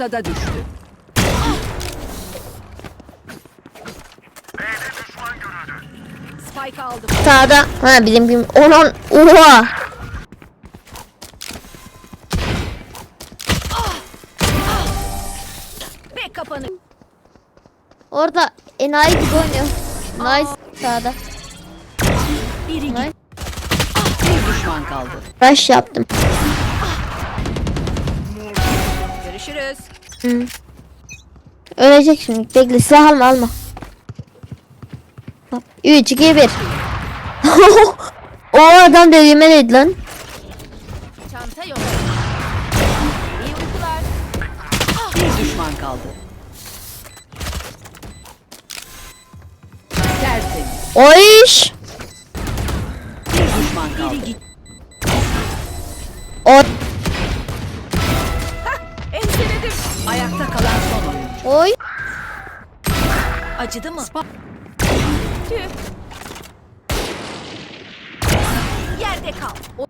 Ortada düştü. Spike aldım. Sağda. Ha bizim bizim. Onun. Oha. Ve kapanı. Orada enayi gibi oynuyor. Nice. Sağda. Biri Nice. gitti. Bir düşman kaldı. Rush yaptım. Görüşürüz. Hı. Ölecek şimdi. Bekle silah alma alma. 3 2 1. o adam dediğime değdi lan. Çanta yok. İyi uykular. Bir düşman kaldı. Tertemiz. O iş. Bir düşman kaldı. O Ayakta kalan son oyuncu. oy. Acıdı mı? Tüh. Yerde kal. O-